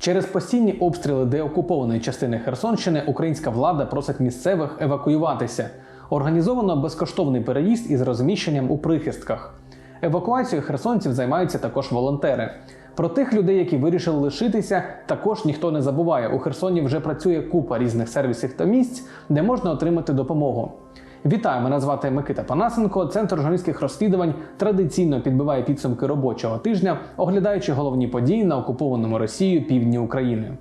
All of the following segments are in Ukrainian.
Через постійні обстріли деокупованої частини Херсонщини українська влада просить місцевих евакуюватися. Організовано безкоштовний переїзд із розміщенням у прихистках. Евакуацією херсонців займаються також волонтери. Про тих людей, які вирішили лишитися, також ніхто не забуває. У Херсоні вже працює купа різних сервісів та місць, де можна отримати допомогу. Вітаю, мене звати Микита Панасенко. Центр журналістських розслідувань традиційно підбиває підсумки робочого тижня, оглядаючи головні події на окупованому Росією півдні України.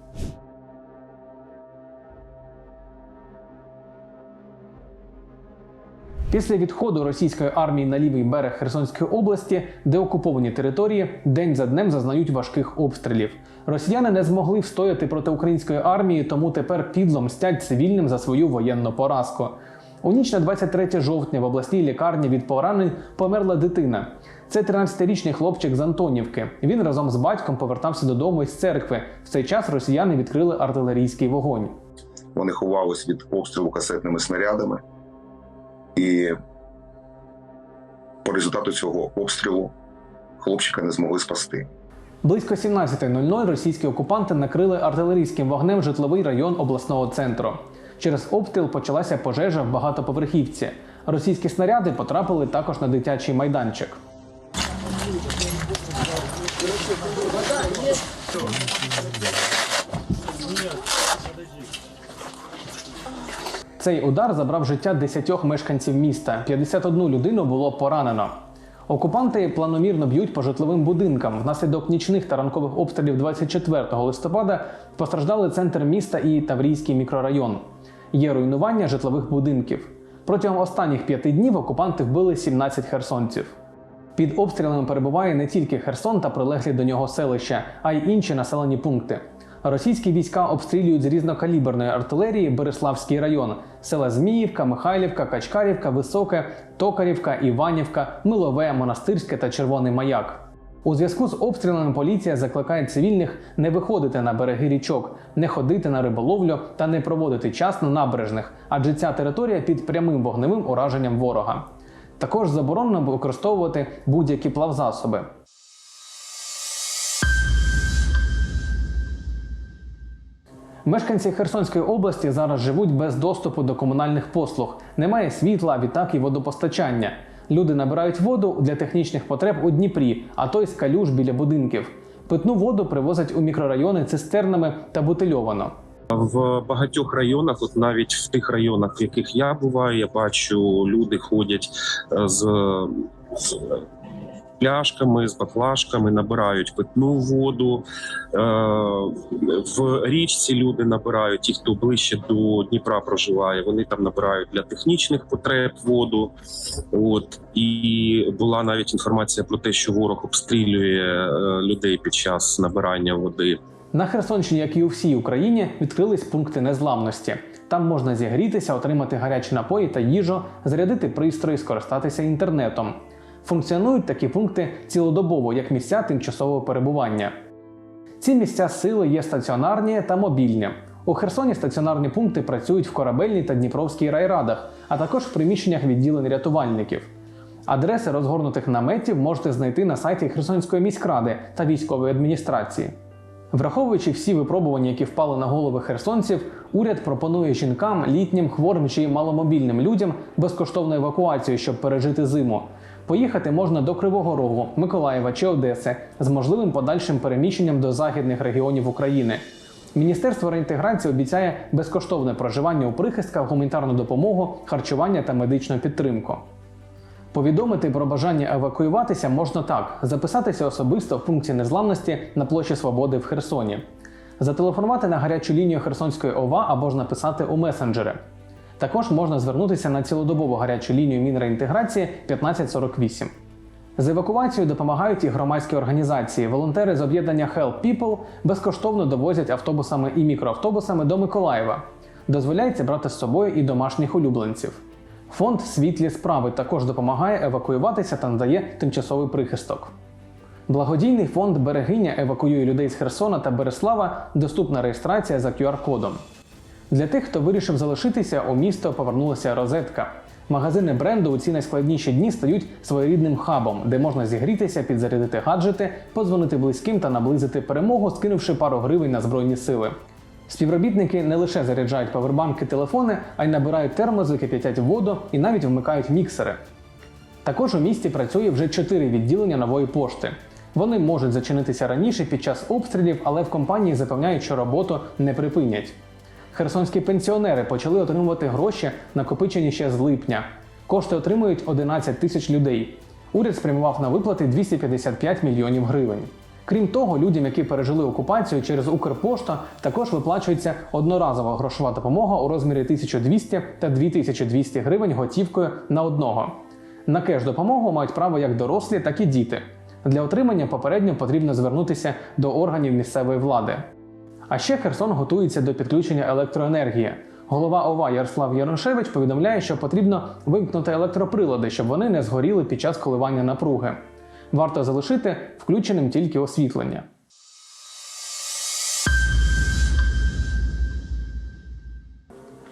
Після відходу російської армії на лівий берег Херсонської області, де окуповані території день за днем зазнають важких обстрілів. Росіяни не змогли встояти проти української армії, тому тепер підло мстять цивільним за свою воєнну поразку. У ніч на 23 жовтня в обласній лікарні від поранень померла дитина. Це 13-річний хлопчик з Антонівки. Він разом з батьком повертався додому із церкви. В цей час росіяни відкрили артилерійський вогонь. Вони ховались від обстрілу касетними снарядами, і по результату цього обстрілу хлопчика не змогли спасти. Близько 17.00 російські окупанти накрили артилерійським вогнем житловий район обласного центру. Через обстріл почалася пожежа в багатоповерхівці. Російські снаряди потрапили також на дитячий майданчик. Цей удар забрав життя 10 мешканців міста. 51 людину було поранено. Окупанти планомірно б'ють по житловим будинкам. Внаслідок нічних та ранкових обстрілів 24 листопада постраждали центр міста і Таврійський мікрорайон. Є руйнування житлових будинків. Протягом останніх п'яти днів окупанти вбили 17 херсонців. Під обстрілами перебуває не тільки Херсон та прилеглі до нього селища, а й інші населені пункти. Російські війська обстрілюють з різнокаліберної артилерії Береславський район, села Зміївка, Михайлівка, Качкарівка, Високе, Токарівка, Іванівка, Милове, Монастирське та Червоний Маяк. У зв'язку з обстрілами поліція закликає цивільних не виходити на береги річок, не ходити на риболовлю та не проводити час на набережних, адже ця територія під прямим вогневим ураженням ворога. Також заборонено використовувати будь-які плавзасоби. Мешканці Херсонської області зараз живуть без доступу до комунальних послуг. Немає світла, відтак і водопостачання. Люди набирають воду для технічних потреб у Дніпрі, а то й з калюж біля будинків. Питну воду привозять у мікрорайони цистернами та бутильовано. В багатьох районах, от навіть в тих районах, в яких я буваю, я бачу, люди ходять е, з, з пляшками, з баклажками, набирають питну воду. Е, В річці люди набирають, ті, хто ближче до Дніпра проживає, вони там набирають для технічних потреб воду. От і була навіть інформація про те, що ворог обстрілює е, людей під час набирання води. На Херсонщині, як і у всій Україні, відкрились пункти незламності. Там можна зігрітися, отримати гарячі напої та їжу, зарядити пристрої, скористатися інтернетом. Функціонують такі пункти цілодобово, як місця тимчасового перебування. Ці місця сили є стаціонарні та мобільні. У Херсоні стаціонарні пункти працюють в корабельній та Дніпровській райрадах, а також в приміщеннях відділень рятувальників. Адреси розгорнутих наметів можете знайти на сайті Херсонської міськради та військової адміністрації. Враховуючи всі випробування, які впали на голови херсонців, уряд пропонує жінкам, літнім, хворим чи маломобільним людям безкоштовну евакуацію, щоб пережити зиму. Поїхати можна до Кривого Рогу, Миколаєва чи Одеси з можливим подальшим переміщенням до західних регіонів України. Міністерство реінтеграції обіцяє безкоштовне проживання у прихистках, гуманітарну допомогу, харчування та медичну підтримку. Повідомити про бажання евакуюватися можна так: записатися особисто в пункті незламності на площі Свободи в Херсоні, зателефонувати на гарячу лінію Херсонської ОВА або ж написати у месенджери. Також можна звернутися на цілодобову гарячу лінію Мінреінтеграції 1548. З евакуацією допомагають і громадські організації. Волонтери з об'єднання Help People безкоштовно довозять автобусами і мікроавтобусами до Миколаєва. Дозволяється брати з собою і домашніх улюбленців. Фонд Світлі справи також допомагає евакуюватися та надає тимчасовий прихисток. Благодійний фонд Берегиня евакуює людей з Херсона та Береслава. Доступна реєстрація за QR-кодом. Для тих, хто вирішив залишитися, у місто повернулася розетка. Магазини бренду у ці найскладніші дні стають своєрідним хабом, де можна зігрітися, підзарядити гаджети, подзвонити близьким та наблизити перемогу, скинувши пару гривень на збройні сили. Співробітники не лише заряджають павербанки телефони, а й набирають термози, кип'ятять воду і навіть вмикають міксери. Також у місті працює вже чотири відділення нової пошти. Вони можуть зачинитися раніше під час обстрілів, але в компанії запевняють, що роботу не припинять. Херсонські пенсіонери почали отримувати гроші, накопичені ще з липня. Кошти отримують 11 тисяч людей. Уряд спрямував на виплати 255 мільйонів гривень. Крім того, людям, які пережили окупацію через Укрпошта, також виплачується одноразова грошова допомога у розмірі 1200 та 2200 гривень готівкою на одного. На кеш допомогу мають право як дорослі, так і діти. Для отримання попередньо потрібно звернутися до органів місцевої влади. А ще Херсон готується до підключення електроенергії. Голова ОВА Ярослав Ярошевич повідомляє, що потрібно вимкнути електроприлади, щоб вони не згоріли під час коливання напруги. Варто залишити включеним тільки освітлення.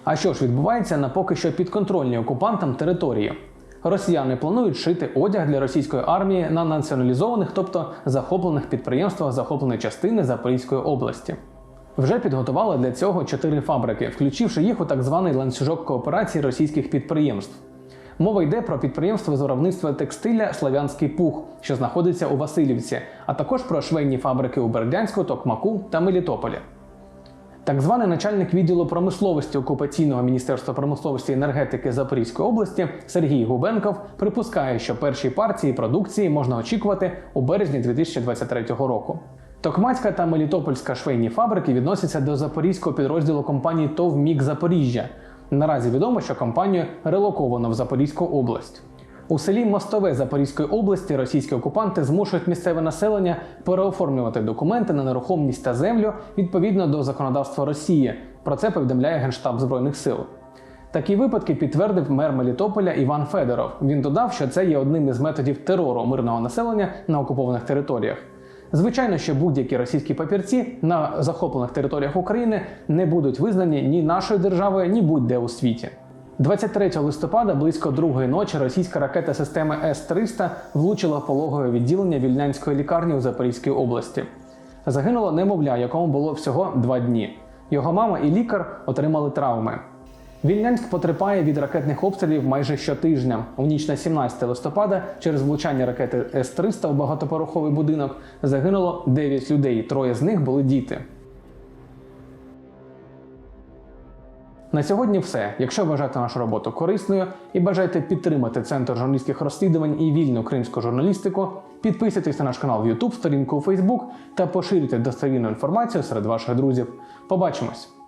А що ж відбувається на поки що підконтрольній окупантам території? Росіяни планують шити одяг для російської армії на націоналізованих, тобто захоплених підприємствах захопленої частини Запорізької області. Вже підготували для цього чотири фабрики, включивши їх у так званий ланцюжок кооперації російських підприємств. Мова йде про підприємство з виробництва текстиля Славянський Пух, що знаходиться у Васильівці, а також про швейні фабрики у Бердянську, Токмаку та Мелітополі. Так званий начальник відділу промисловості окупаційного міністерства промисловості і енергетики Запорізької області Сергій Губенков припускає, що перші партії продукції можна очікувати у березні 2023 року. Токмацька та Мелітопольська швейні фабрики відносяться до запорізького підрозділу компанії ТОВ Мік Запоріжжя. Наразі відомо, що компанію релоковано в Запорізьку область. У селі Мостове Запорізької області російські окупанти змушують місцеве населення переоформлювати документи на нерухомість та землю відповідно до законодавства Росії. Про це повідомляє Генштаб Збройних сил. Такі випадки підтвердив мер Мелітополя Іван Федоров. Він додав, що це є одним із методів терору мирного населення на окупованих територіях. Звичайно, що будь-які російські папірці на захоплених територіях України не будуть визнані ні нашою державою, ні будь-де у світі. 23 листопада близько другої ночі російська ракета системи С-300 влучила в пологове відділення вільнянської лікарні у Запорізькій області. Загинуло немовля, якому було всього два дні. Його мама і лікар отримали травми. Вільнянськ потерпає від ракетних обстрілів майже щотижня. У ніч на 17 листопада через влучання ракети С-300 у багатоповерховий будинок загинуло 9 людей. Троє з них були діти. На сьогодні все. Якщо вважаєте нашу роботу корисною і бажаєте підтримати центр журналістських розслідувань і вільну кримську журналістику, підписуйтесь на наш канал в YouTube, сторінку у Facebook та поширюйте достовірну інформацію серед ваших друзів. Побачимось!